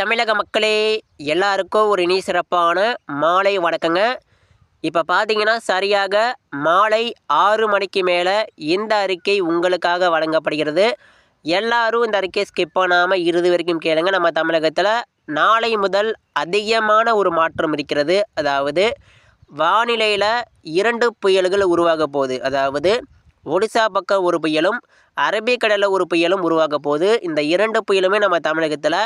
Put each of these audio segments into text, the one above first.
தமிழக மக்களே எல்லாருக்கும் ஒரு இனி சிறப்பான மாலை வணக்கங்க. இப்போ பார்த்தீங்கன்னா சரியாக மாலை ஆறு மணிக்கு மேலே இந்த அறிக்கை உங்களுக்காக வழங்கப்படுகிறது. எல்லாரும் இந்த அறிக்கையை ஸ்கிப் பண்ணாமல் இறுதி வரைக்கும் கேளுங்க. நம்ம தமிழகத்தில் நாளை முதல் அதிகமான ஒரு மாற்றம் இருக்கிறது. அதாவது வானிலையில் இரண்டு புயல்கள் உருவாக போகுது. அதாவது ஒடிசா பக்கம் ஒரு புயலும் அரபிக்கடலில் ஒரு புயலும் உருவாக போகுது இந்த இரண்டு புயலுமே நம்ம தமிழகத்தில்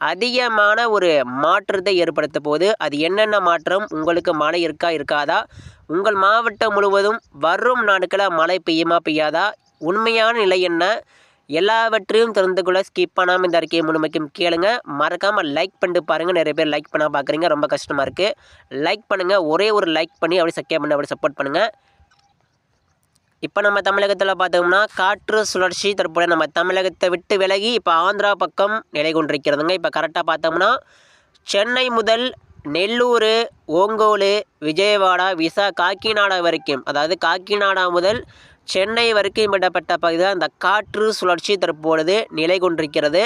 அதிகமான ஒரு மாற்றத்தை ஏற்படுத்த போது அது என்னென்ன மாற்றம்? உங்களுக்கு மழை இருக்கா இருக்காதா? உங்கள் மாவட்டம் முழுவதும் வரும் நாட்களில் மழை பெய்யுமா பெய்யாதா? உண்மையான நிலை என்ன? எல்லாவற்றையும் தெரிந்து கொள்ள ஸ்கிப் பண்ணாமல் இந்த அறிக்கையை முழுமைக்கும் கேளுங்க. மறக்காமல் லைக் பண்ணிட்டு பாருங்கள் நிறைய பேர் லைக் பண்ண பார்க்குறீங்க ரொம்ப கஷ்டமாக இருக்குது லைக் பண்ணுங்கள் ஒரே ஒரு லைக் பண்ணி அப்படியே சக்கே பண்ணி அப்படி சப்போர்ட் பண்ணுங்கள் இப்போ நம்ம தமிழகத்தில் பார்த்தோம்னா காற்று சுழற்சி தற்போது நம்ம தமிழகத்தை விட்டு விலகி இப்போ ஆந்திரா பக்கம் நிலை கொண்டிருக்கிறதுங்க. இப்போ கரெக்டாக பார்த்தோம்னா சென்னை முதல் நெல்லூர் ஓங்கோலு விஜயவாடா விசா காக்கிநாடா வரைக்கும். அதாவது காக்கிநாடா முதல் சென்னை வரைக்கும் விடப்பட்ட பகுதியில் அந்த காற்று சுழற்சி தற்பொழுது நிலை கொண்டிருக்கிறது.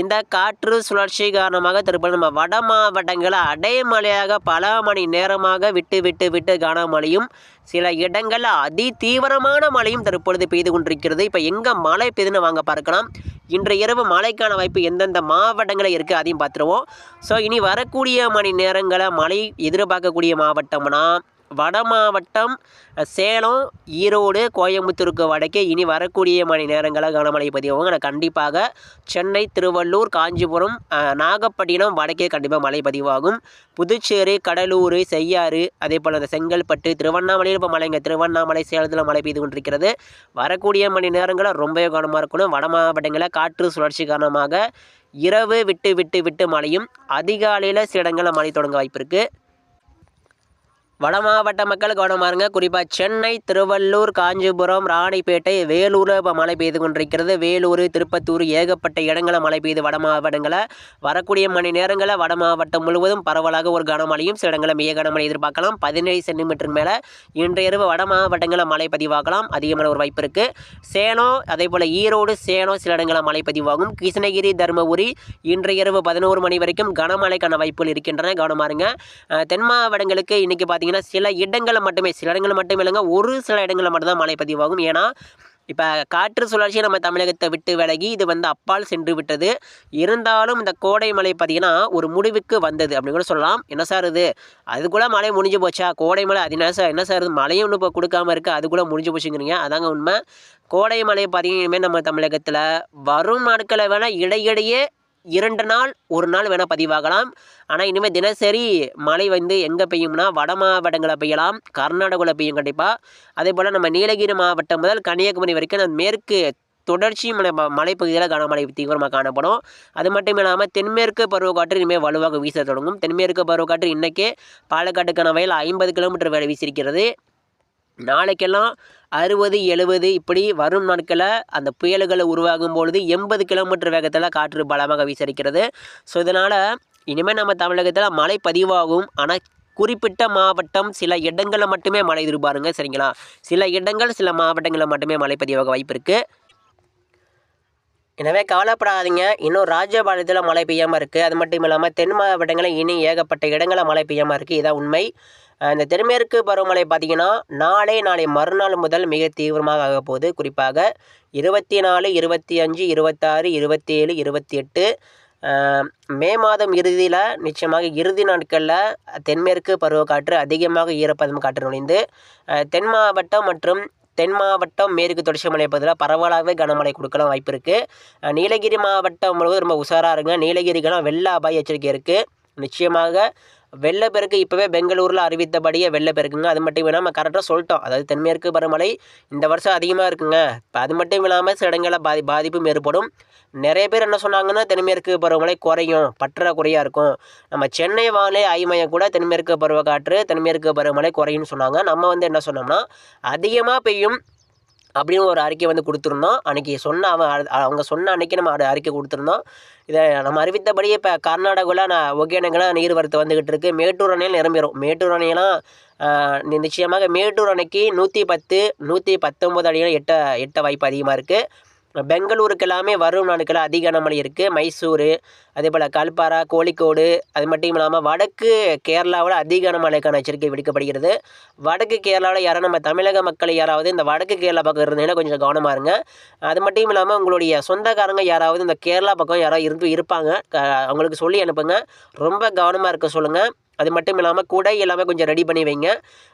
இந்த காற்று சுழற்சி காரணமாக தற்போது நம்ம வட மாவட்டங்களில் அடைமழையாக பல மணி நேரமாக விட்டு விட்டு விட்டு கனமழையும் சில இடங்களில் அதி தீவிரமான மழையும் தற்பொழுது பெய்து கொண்டிருக்கிறது. இப்போ எங்கே மழை பெய்துன்னு வாங்க பார்க்கலாம். இன்று இரவு மழைக்கான வாய்ப்பு எந்தெந்த மாவட்டங்களில் இருக்குது அதையும் பார்த்துருவோம். ஸோ இனி வரக்கூடிய மணி நேரங்களில் மழை எதிர்பார்க்கக்கூடிய மாவட்டம்னா வட மாவட்டம் சேலம் ஈரோடு கோயம்புத்தூருக்கு வடக்கே இனி வரக்கூடிய மணி நேரங்களில் கனமழை பதிவாகும். ஆனால் கண்டிப்பாக சென்னை திருவள்ளூர் காஞ்சிபுரம் நாகப்பட்டினம் வடக்கே கண்டிப்பாக மழை பதிவாகும். புதுச்சேரி கடலூர் செய்யாறு அதே போல் அந்த செங்கல்பட்டு திருவண்ணாமலையில் இப்போ மழைங்க. திருவண்ணாமலை சேலத்தில் மழை பெய்து கொண்டிருக்கிறது. வரக்கூடிய மணி நேரங்களில் ரொம்பவே கவனமாக இருக்கணும். வட மாவட்டங்களில் காற்று சுழற்சி காரணமாக இரவு விட்டு விட்டு விட்டு மழையும் அதிகாலையில் சில இடங்களில் மழை தொடங்க வாய்ப்பு இருக்குது வட மாவட்ட மக்கள் கவனமாக இருங்க குறிப்பாக சென்னை திருவள்ளூர் காஞ்சிபுரம் ராணிப்பேட்டை வேலூரில் இப்போ மழை பெய்து கொண்டிருக்கிறது. வேலூர் திருப்பத்தூர் ஏகப்பட்ட இடங்களில் மழை பெய்யுது வட மாவட்டங்களில் வரக்கூடிய மணி நேரங்களில் வட மாவட்டம் முழுவதும் பரவலாக ஒரு கனமழையும் சில இடங்களில் மிக கனமழை எதிர்பார்க்கலாம். பதினேழு சென்டிமீட்டருக்கு மேலே இன்றைய இரவு வட மாவட்டங்களில் மழை பதிவாகலாம். அதிகமான ஒரு வாய்ப்பு இருக்குது சேலம் அதே போல் ஈரோடு சேலம் சில இடங்களில் மழை பதிவாகும். கிருஷ்ணகிரி தருமபுரி இன்றைய இரவு பதினோரு மணி வரைக்கும் கனமழைக்கான வாய்ப்புகள் இருக்கின்றன. கவனமாருங்க. தென் மாவட்டங்களுக்கு இன்றைக்கி பார்த்தீங்கன்னா சில இடங்களில் மட்டுமே சில இடங்களில் மட்டும் இல்லைங்க ஒரு சில இடங்களில் மட்டும்தான் மழை பதிவாகும். ஏன்னா இப்போ காற்று சுழற்சி நம்ம தமிழகத்தை விட்டு விலகி இது வந்து அப்பால் சென்று விட்டது. இருந்தாலும் இந்த கோடை மழை பார்த்திங்கன்னா ஒரு முடிவுக்கு வந்தது அப்படின்னு கூட சொல்லலாம். என்ன சார் இது? அது கூட மழை முடிஞ்சு போச்சா? கோடை மழை அது என்ன சார் என்ன சார் இது? மழையும் ஒன்று இப்போ கொடுக்காம இருக்குது அது கூட முடிஞ்சு போச்சுங்கிறீங்க. அதாங்க உண்மை. கோடை மழை பார்த்திங்கன்னா நம்ம தமிழகத்தில் வரும் நாட்களை வேணால் இடையிடையே இரண்டு நாள் ஒரு நாள் வேணால் பதிவாகலாம். ஆனால் இனிமேல் தினசரி மழை வந்து எங்கே பெய்யும்னா வட மாவட்டங்களில் பெய்யலாம் கர்நாடகாவில் பெய்யும் கண்டிப்பாக அதே போல் நம்ம நீலகிரி மாவட்டம் முதல் கன்னியாகுமரி வரைக்கும் அந்த மேற்கு தொடர்ச்சி மலை மலைப்பகுதியில் கனமழை தீவிரமாக காணப்படும். அது மட்டும் இல்லாமல் தென்மேற்கு பருவக்காற்று இனிமேல் வலுவாக வீச தொடங்கும். தென்மேற்கு பருவக்காற்று இன்றைக்கே பாலக்காட்டுக்கான வயல் ஐம்பது கிலோமீட்டர் வேலை வீசியிருக்கிறது. நாளைக்கெல்லாம் அறுபது எழுபது இப்படி வரும் நாட்களில் அந்த புயல்களை உருவாகும் பொழுது எண்பது கிலோமீட்டர் வேகத்தில் காற்று பலமாக வீசரிக்கிறது. ஸோ இதனால் இனிமேல் நம்ம தமிழகத்தில் மழை பதிவாகும். ஆனால் குறிப்பிட்ட மாவட்டம் சில இடங்களில் மட்டுமே மழை எதிர்பாருங்க. சரிங்களா? சில இடங்கள் சில மாவட்டங்களில் மட்டுமே மழை பதிவாக வாய்ப்பு இருக்குது எனவே கவலைப்படாதீங்க. இன்னும் ராஜபாளையத்தில் மழை பெய்யாமல் இருக்குது அது மட்டும் இல்லாமல் தென் மாவட்டங்களில் இனி ஏகப்பட்ட இடங்களில் மழை பெய்யாமல் இருக்குது இதான் உண்மை. இந்த தென்மேற்கு பருவமழை பார்த்தீங்கன்னா நாளை நாளை மறுநாள் முதல் மிக தீவிரமாக ஆக போகுது. குறிப்பாக இருபத்தி நாலு இருபத்தி அஞ்சு இருபத்தாறு இருபத்தி ஏழு இருபத்தி எட்டு மே மாதம் இறுதியில் நிச்சயமாக இறுதி நாட்களில் தென்மேற்கு பருவக்காற்று அதிகமாக ஈரப்பதம் காற்று நுழைந்து தென் மாவட்டம் மற்றும் தென் மாவட்டம் மேற்கு தொடர்ச்சி மலை பகுதியில் பரவலாகவே கனமழை கொடுக்கலாம் வாய்ப்பு இருக்குது நீலகிரி மாவட்டம் முழுவதும் ரொம்ப உஷாராக இருங்க நீலகிரிக்கெல்லாம் வெள்ள அபாய எச்சரிக்கை இருக்குது நிச்சயமாக வெள்ளப்பெருக்கு இப்போவே பெங்களூரில் அறிவித்தபடியே வெள்ளப்பெருக்குங்க. அது மட்டும் இல்லாமல் நம்ம கரெக்டாக சொல்லிட்டோம். அதாவது தென்மேற்கு பருவமழை இந்த வருஷம் அதிகமாக இருக்குங்க. இப்போ அது மட்டும் இல்லாமல் சில இடங்களில் பாதி பாதிப்பும் ஏற்படும். நிறைய பேர் என்ன சொன்னாங்கன்னா தென்மேற்கு பருவமழை குறையும். பற்றாக்குறையாக இருக்கும். நம்ம சென்னை வானிலை ஆய்வு கூட தென்மேற்கு பருவக்காற்று தென்மேற்கு பருவமழை குறையும்னு சொன்னாங்க. நம்ம வந்து என்ன சொன்னோம்னா அதிகமாக பெய்யும் அப்படின்னு ஒரு அறிக்கை வந்து கொடுத்துருந்தோம். அன்றைக்கி சொன்ன அவன் அவங்க சொன்ன அன்றைக்கி நம்ம அது அறிக்கை கொடுத்துருந்தோம். இதை நம்ம அறிவித்தபடியே இப்போ கர்நாடகாவில் நான் ஒகேனங்களாக நீர்வரத்து வந்துக்கிட்டு இருக்குது மேட்டூர் அணையில் நிரம்பிடும் மேட்டூர் அணையெல்லாம் நிச்சயமாக மேட்டூர் அணைக்கு நூற்றி பத்து நூற்றி பத்தொம்பது அடிகள் எட்ட எட்ட வாய்ப்பு அதிகமாக இருக்குது பெங்களூருக்கு எல்லாமே வரும் நாட்களில் அதிக கனமழை இருக்குது மைசூர் அதே போல் கல்பாரா கோழிக்கோடு அது மட்டும் இல்லாமல் வடக்கு கேரளாவில் அதிக கனமழைக்கான எச்சரிக்கை விடுக்கப்படுகிறது. வடக்கு கேரளாவில் யாராவது நம்ம தமிழக மக்கள் யாராவது இந்த வடக்கு கேரளா பக்கம் இருந்தீங்கன்னா கொஞ்சம் கவனமாக இருங்க. அது மட்டும் இல்லாமல் உங்களுடைய சொந்தக்காரங்க யாராவது இந்த கேரளா பக்கம் யாராவது இருந்து இருப்பாங்க. க- அவங்களுக்கு சொல்லி அனுப்புங்க. ரொம்ப கவனமாக இருக்க சொல்லுங்கள் அது மட்டும் இல்லாமல் குடை எல்லாமே கொஞ்சம் ரெடி பண்ணி வைங்க.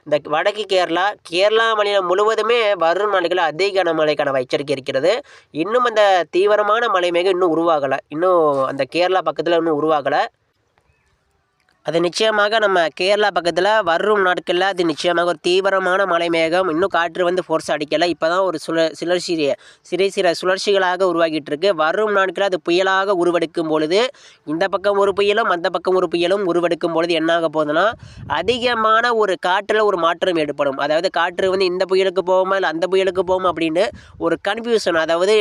இந்த வடக்கு கேரளா கேரளா மாநிலம் முழுவதுமே வரும் நாளைகளில் அதிக கனமழைக்கான எச்சரிக்கை இருக்கிறது. இன்னும் அந்த தீவிரமான மழை மேகம் இன்னும் உருவாகலை. இன்னும் அந்த கேரளா பக்கத்தில் இன்னும் உருவாகலை. அது நிச்சயமாக நம்ம கேரளா பக்கத்தில் வரும் நாட்களில் அது நிச்சயமாக ஒரு தீவிரமான மழை மேகம் இன்னும் காற்று வந்து ஃபோர்ஸ் அடிக்கலை. இப்போ தான் ஒரு சுழ சுழற்சி சிறு சிறு சுழற்சிகளாக உருவாகிட்டு இருக்கு வரும் நாட்களில் அது புயலாக உருவெடுக்கும் பொழுது இந்த பக்கம் ஒரு புயலும் அந்த பக்கம் ஒரு புயலும் உருவெடுக்கும் பொழுது என்னாக போகுதுன்னா அதிகமான ஒரு காற்றில் ஒரு மாற்றம் ஏற்படும். அதாவது காற்று வந்து இந்த புயலுக்கு போகுமா இல்லை அந்த புயலுக்கு போகும் அப்படின்னு ஒரு கன்ஃபியூஷன் அதாவது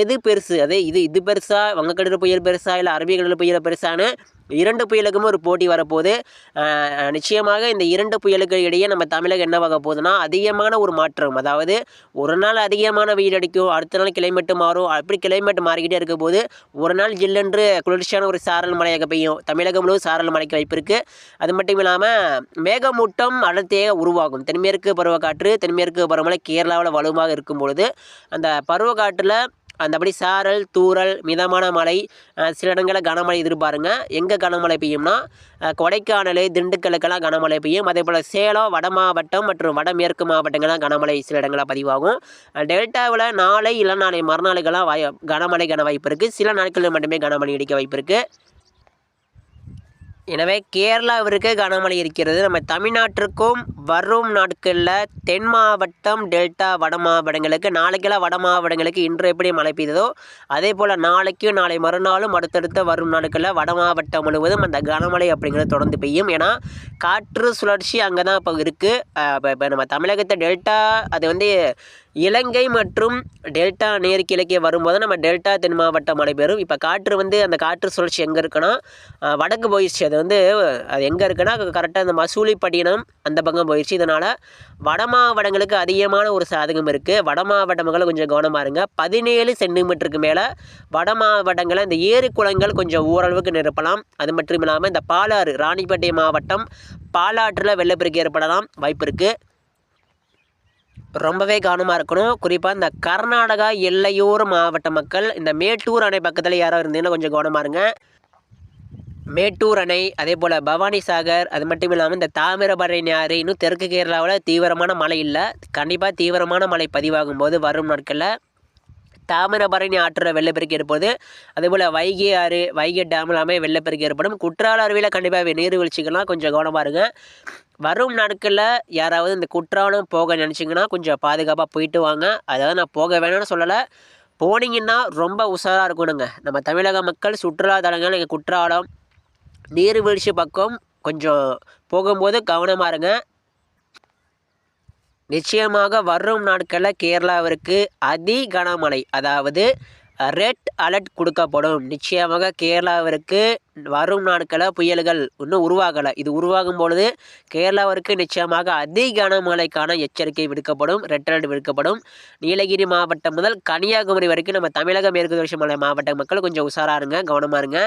எது பெருசு? அதே இது இது பெருசா வங்கக்கடல் புயல் பெருசா இல்லை அரபிக்கடல் புயல் பெருசான்னு இரண்டு புயலுக்கும் ஒரு போட்டி வரப்போகுது. நிச்சயமாக இந்த இரண்டு புயலுக்கு இடையே நம்ம தமிழகம் என்னவாக போகுதுன்னா அதிகமான ஒரு மாற்றம். அதாவது ஒரு நாள் அதிகமான வெயில் அடிக்கும் அடுத்த நாள் கிளைமேட்டு மாறும். அப்படி கிளைமேட் மாறிக்கிட்டே இருக்கும் போது ஒரு நாள் ஜில்லென்று குளிர்ச்சியான ஒரு சாரல் மழையாக பெய்யும். தமிழகம் முழுவதும் சாரல் மழைக்கு வாய்ப்பு இருக்குது அது மட்டும் இல்லாமல் மேகமூட்டம் அடர்த்தியாக உருவாகும். தென்மேற்கு பருவக்காற்று தென்மேற்கு பருவமழை கேரளாவில் வலுவாக இருக்கும் பொழுது அந்த பருவக்காற்றில் அந்தபடி சாரல் தூறல் மிதமான மழை சில இடங்களில் கனமழை எதிர்பாருங்க. எங்கே கனமழை பெய்யும்னா கொடைக்கானல் திண்டுக்கலுக்கெல்லாம் கனமழை பெய்யும். அதே போல் சேலம் வட மாவட்டம் மற்றும் வடமேற்கு மாவட்டங்கள்லாம் கனமழை சில இடங்களில் பதிவாகும். டெல்டாவில் நாளை இல்லை நாளை மறுநாளுக்கெல்லாம் வாய் கனமழை கன வாய்ப்பு இருக்குது சில நாட்களில் மட்டுமே கனமழை அடிக்க வாய்ப்பு இருக்குது எனவே கேரளாவிற்கு கனமழை இருக்கிறது. நம்ம தமிழ்நாட்டிற்கும் வரும் நாட்களில் தென் மாவட்டம் டெல்டா வட மாவட்டங்களுக்கு நாளைக்கெல்லாம் வட மாவட்டங்களுக்கு இன்று எப்படி மழை பெய்ததோ அதே போல் நாளைக்கும் நாளை மறுநாளும் அடுத்தடுத்த வரும் நாட்களில் வட மாவட்டம் முழுவதும் அந்த கனமழை அப்படிங்கிறது தொடர்ந்து பெய்யும். ஏன்னா காற்று சுழற்சி அங்கே தான் இப்போ இருக்குது இப்போ நம்ம தமிழகத்தை டெல்டா அது வந்து இலங்கை மற்றும் டெல்டா நேர்கிழக்கே இலக்கிய வரும்போது நம்ம டெல்டா தென் மாவட்டம் மழை பெறும் இப்போ காற்று வந்து அந்த காற்று சுழற்சி எங்கே இருக்குன்னா வடக்கு போயிடுச்சு அது வந்து அது எங்கே இருக்குன்னா கரெக்டாக அந்த மசூலிப்பட்டினம் அந்த பக்கம் போயிடுச்சு இதனால் வட மாவட்டங்களுக்கு அதிகமான ஒரு சாதகம் இருக்குது வட மாவட்டம்கள் கொஞ்சம் கவனமாக இருங்க. பதினேழு சென்டிமீட்டருக்கு மேலே வட மாவட்டங்களில் இந்த ஏரி குளங்கள் கொஞ்சம் ஓரளவுக்கு நிரப்பலாம். அது மட்டும் இல்லாமல் இந்த பாலாறு ராணிப்பேட்டை மாவட்டம் பாலாற்றில் வெள்ளப்பெருக்கு ஏற்படலாம் வாய்ப்பு இருக்குது ரொம்பவே கவனமாக இருக்கணும். குறிப்பாக இந்த கர்நாடகா எல்லையோர மாவட்ட மக்கள் இந்த மேட்டூர் அணை பக்கத்தில் யாரோ இருந்தீங்கன்னா கொஞ்சம் கவனமாக இருங்க. மேட்டூர் அணை அதே போல் பவானி சாகர் அது மட்டும் இல்லாமல் இந்த தாமிரபரணி ஆறு இன்னும் தெற்கு கேரளாவில் தீவிரமான மழை இல்லை. கண்டிப்பாக தீவிரமான மழை பதிவாகும் போது வரும் நாட்களில். தாமிரபரணி ஆற்றில் வெள்ளப்பெருக்கு ஏற்படுது. அதேபோல் வைகை ஆறு வைகை டேம் எல்லாமே வெள்ளப்பெருக்கு ஏற்படும். குற்றால அருவியில் கண்டிப்பாக நீர்வீழ்ச்சிகள்லாம் கொஞ்சம் கவனமாக இருங்க. வரும் நாட்களில் யாராவது இந்த குற்றாலம் போக நினச்சிங்கன்னா கொஞ்சம் பாதுகாப்பாக போயிட்டு வாங்க. அதாவது நான் போக வேணும்னு சொல்லலை. போனீங்கன்னா ரொம்ப உஷாராக இருக்கணுங்க. நம்ம தமிழக மக்கள் சுற்றுலா தலங்கள் குற்றாலம் நீர்வீழ்ச்சி பக்கம் கொஞ்சம் போகும்போது கவனமாக இருங்க. நிச்சயமாக வரும் நாட்களில் கேரளாவிற்கு அதி கனமழை அதாவது ரெட் அலர்ட் கொடுக்கப்படும். நிச்சயமாக கேரளாவிற்கு வரும் நாட்களில் புயல்கள் இன்னும் உருவாகலை. இது உருவாகும் பொழுது கேரளாவிற்கு நிச்சயமாக அதி கனமழைக்கான எச்சரிக்கை விடுக்கப்படும். ரெட் அலர்ட் விடுக்கப்படும். நீலகிரி மாவட்டம் முதல் கன்னியாகுமரி வரைக்கும் நம்ம தமிழக மேற்கு தொடர்ச்சி மலை மாவட்ட மக்கள் கொஞ்சம் உஷாராக இருங்க கவனமாக இருங்க.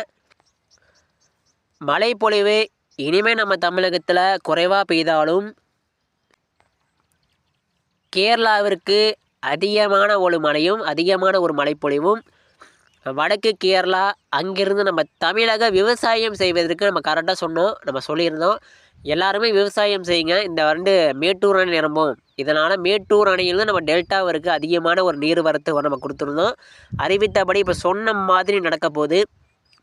மழைப்பொழிவு இனிமேல் நம்ம தமிழகத்தில் குறைவாக பெய்தாலும் கேரளாவிற்கு அதிகமான ஒரு மழையும் அதிகமான ஒரு மழைப்பொழிவும் வடக்கு கேரளா அங்கிருந்து நம்ம தமிழக விவசாயம் செய்வதற்கு நம்ம கரெக்டாக சொன்னோம் நம்ம சொல்லியிருந்தோம். எல்லாருமே விவசாயம் செய்யுங்க. இந்த வருண்டு மேட்டூர் அணை நிரம்பும். இதனால் மேட்டூர் அணையிலிருந்து நம்ம டெல்டாவிற்கு அதிகமான ஒரு நீர்வரத்து நம்ம கொடுத்துருந்தோம். அறிவித்தபடி இப்போ சொன்ன மாதிரி நடக்க போகுது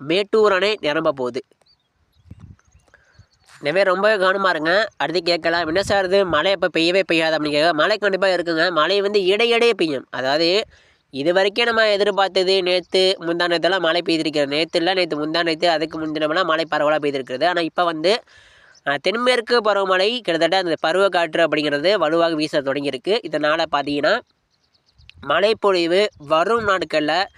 மேட்டூர் அணை நிரம்ப போகுது எனவே ரொம்ப கவனமாக இருங்க. அடுத்து கேட்கலாம் என்ன சார் இது? மழை எப்போ பெய்யவே பெய்யாது? அப்படின்னு கேட்க மழை கண்டிப்பாக இருக்குங்க. மழை வந்து இடையிடையே பெய்யும். அதாவது இது வரைக்கும் நம்ம எதிர்பார்த்தது நேற்று முந்தா மழை பெய்திருக்கிறது. நேற்று இல்லை நேற்று முந்தா நேற்று அதுக்கு முந்தினமெல்லாம் மழை பரவலாக பெய்திருக்கிறது. ஆனால் இப்போ வந்து தென்மேற்கு பருவமழை கிட்டத்தட்ட அந்த பருவக்காற்று அப்படிங்கிறது வலுவாக வீச தொடங்கியிருக்கு. இதனால் பார்த்தீங்கன்னா மழைப்பொழிவு வரும் நாட்களில்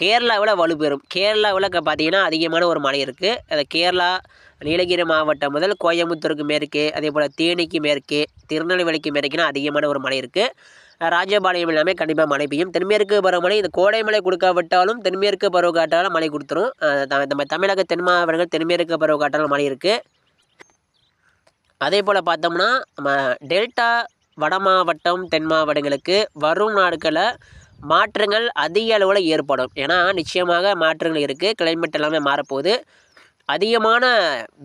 கேரளாவில் வலுப்பெறும். கேரளாவில் பார்த்தீங்கன்னா அதிகமான ஒரு மழை இருக்குது அது கேரளா நீலகிரி மாவட்டம் முதல் கோயம்புத்தூருக்கு மேற்கு அதே போல் தேனிக்கு மேற்கு திருநெல்வேலிக்கு மேற்குனா அதிகமான ஒரு மழை இருக்குது ராஜபாளையம் எல்லாமே கண்டிப்பாக மழை பெய்யும். தென்மேற்கு பருவமழை இந்த கோடை மழை கொடுக்காவிட்டாலும் தென்மேற்கு பருவக்காற்றால் மழை கொடுத்துரும். த- நம்ம தமிழக தென் மாவட்டங்கள் தென்மேற்கு பருவக்காற்றால் மழை இருக்குது அதே போல் பார்த்தோம்னா நம்ம டெல்டா வட மாவட்டம் தென் மாவட்டங்களுக்கு வரும் நாட்களில் மாற்றங்கள் அதிக அளவில் ஏற்படும். ஏன்னா நிச்சயமாக மாற்றங்கள் இருக்குது கிளைமேட் எல்லாமே மாறப்போகுது. அதிகமான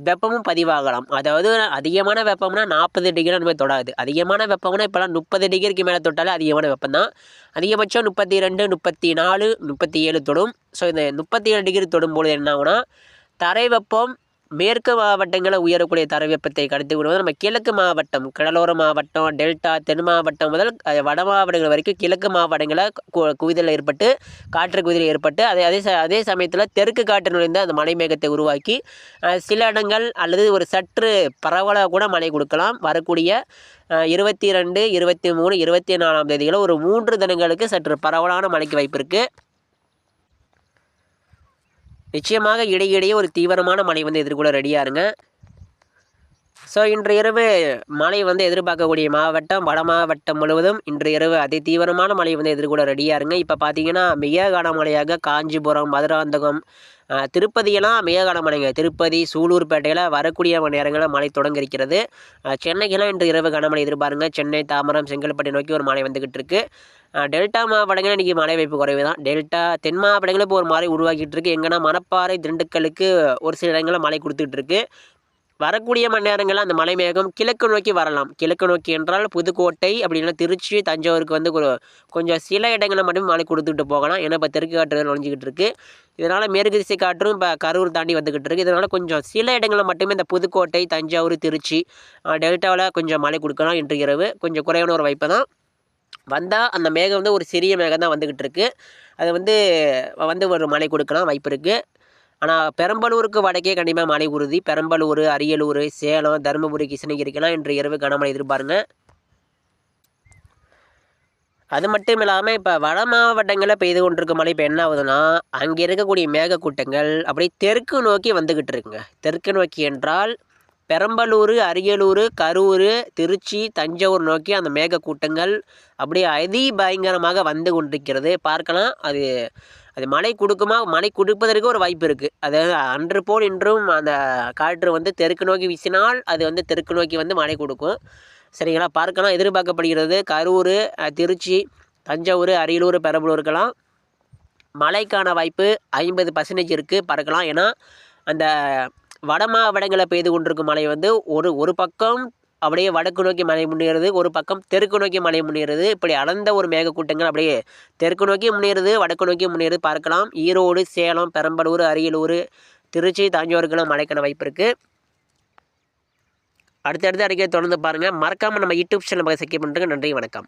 வெப்பமும் பதிவாகலாம். அதாவது அதிகமான வெப்பம்னா நாற்பது டிகிரி அந்த மாதிரி தொடாது. அதிகமான வெப்பம்னா இப்போலாம் முப்பது டிகிரிக்கு மேலே தொட்டாலே அதிகமான வெப்பம் தான் அதிகபட்சம் முப்பத்தி ரெண்டு முப்பத்தி நாலு முப்பத்தி ஏழு தொடும். ஸோ இந்த முப்பத்தி ஏழு டிகிரி தொடும்போது என்ன ஆகுனா தரை வெப்பம் மேற்கு மாவட்டங்களில் உயரக்கூடிய தரவெப்பத்தை கணித்து கடத்தி விடுவது நம்ம கிழக்கு மாவட்டம் கடலோர மாவட்டம் டெல்டா தென் மாவட்டம் முதல் வட மாவட்டங்கள் வரைக்கும் கிழக்கு மாவட்டங்களில் கு- குவிதல் ஏற்பட்டு காற்று குவிதல் ஏற்பட்டு அதே அதே ச அதே சமயத்தில் தெற்கு காற்று நுழைந்து அந்த மலை மேகத்தை உருவாக்கி சில இடங்கள் அல்லது ஒரு சற்று பரவலாக கூட மழை கொடுக்கலாம். வரக்கூடிய இருபத்தி ரெண்டு இருபத்தி மூணு இருபத்தி நாலாம் தேதிகளில் ஒரு மூன்று தினங்களுக்கு சற்று பரவலான மழைக்கு வாய்ப்பு இருக்குது நிச்சயமாக இடையிடையே ஒரு தீவிரமான மழை வந்து எதிர்கொள்ள ரெடியாக இருங்க. ஸோ இன்று இரவு மழை வந்து எதிர்பார்க்கக்கூடிய மாவட்டம் வட மாவட்டம் முழுவதும் இன்று இரவு அதி தீவிரமான மழை வந்து எதிர்கொள்ள ரெடியாக இருங்க. இப்போ பார்த்தீங்கன்னா மிக கனமழையாக காஞ்சிபுரம் மதுராந்தகம் திருப்பதியெல்லாம் மிக கனமழைங்க. திருப்பதி சூலூர்பேட்டையில் வரக்கூடிய மணி நேரங்களில் மழை தொடங்க இருக்கிறது சென்னைக்கெல்லாம் இன்று இரவு கனமழை எதிர்பாருங்க. சென்னை தாமரம் செங்கல்பட்டு நோக்கி ஒரு மழை வந்துக்கிட்டு இருக்கு. டெல்டா மாவட்டங்கள் இன்றைக்கி மழை வாய்ப்பு குறைவு தான். டெல்டா தென் மாவட்டங்களில் இப்போ ஒரு மழை உருவாக்கிட்டு இருக்கு. எங்கன்னா மணப்பாறை திண்டுக்கலுக்கு ஒரு சில இடங்களில் மழை கொடுத்துட்டு இருக்கு. வரக்கூடிய மணி நேரங்களில் அந்த மலை மேகம் கிழக்கு நோக்கி வரலாம். கிழக்கு நோக்கி என்றால் புதுக்கோட்டை அப்படி திருச்சி தஞ்சாவூருக்கு வந்து கொஞ்சம் சில இடங்களில் மட்டும் மழை கொடுத்துட்டு போகலாம். ஏன்னா இப்போ தெற்கு காற்று நுழைஞ்சிக்கிட்டு இருக்கு. இதனால் மேற்கு திசை காற்றும் இப்போ கரூர் தாண்டி வந்துக்கிட்டு இருக்கு. இதனால் கொஞ்சம் சில இடங்களில் மட்டுமே இந்த புதுக்கோட்டை தஞ்சாவூர் திருச்சி டெல்டாவில் கொஞ்சம் மழை கொடுக்கலாம் இன்று இரவு. கொஞ்சம் குறைவான ஒரு வாய்ப்பு தான். வந்தால் அந்த மேகம் வந்து ஒரு சிறிய மேகம் தான் வந்துக்கிட்டு இருக்கு. அது வந்து வந்து ஒரு மழை கொடுக்கலாம் வாய்ப்பு இருக்குது ஆனால் பெரம்பலூருக்கு வடக்கே கண்டிப்பாக மழை உறுதி பெரம்பலூர் அரியலூர் சேலம் தருமபுரி கிருஷ்ணகிரிக்கெல்லாம் இன்று இரவு கனமழை எதிர்பாருங்க. அது மட்டும் இல்லாமல் இப்போ வட மாவட்டங்களில் பெய்து கொண்டிருக்க மழை இப்போ என்ன ஆகுதுன்னா அங்கே இருக்கக்கூடிய மேகக்கூட்டங்கள் அப்படியே தெற்கு நோக்கி வந்துக்கிட்டு இருக்குங்க. தெற்கு நோக்கி என்றால் பெரம்பலூர் அரியலூர் கரூர் திருச்சி தஞ்சாவூர் நோக்கி அந்த மேகக்கூட்டங்கள் அப்படியே அதி பயங்கரமாக வந்து கொண்டிருக்கிறது. பார்க்கலாம் அது அது மழை கொடுக்குமா மழை கொடுப்பதற்கு ஒரு வாய்ப்பு இருக்குது அதாவது அன்று போல் இன்றும் அந்த காற்று வந்து தெற்கு நோக்கி வீசினால் அது வந்து தெற்கு நோக்கி வந்து மழை கொடுக்கும். சரிங்களா? பார்க்கலாம். எதிர்பார்க்கப்படுகிறது கரூர் திருச்சி தஞ்சாவூர் அரியலூர் பெரம்பலூருக்கெல்லாம் மழைக்கான வாய்ப்பு ஐம்பது பர்சன்டேஜ் இருக்குது பறக்கலாம் ஏன்னா அந்த வட மாவட்டங்களில் பெய்து கொண்டிருக்கும் மழை வந்து ஒரு ஒரு பக்கம் அப்படியே வடக்கு நோக்கி மலை முன்னேறுது ஒரு பக்கம் தெற்கு நோக்கி மலை முன்னேறுது. இப்படி அடர்ந்த ஒரு மேகக்கூட்டங்கள் அப்படியே தெற்கு நோக்கி முன்னேறுது வடக்கு நோக்கி முன்னேறுது. பார்க்கலாம். ஈரோடு சேலம் பெரம்பலூர் அரியலூர் திருச்சி தஞ்சாவூருக்கெல்லாம் மழைக்கான வாய்ப்பு இருக்குது அடுத்தடுத்து அடிக்கடி தொடர்ந்து பாருங்கள் மறக்காமல் நம்ம யூடியூப் சேனல் பக்கம் சக்கி நன்றி வணக்கம்.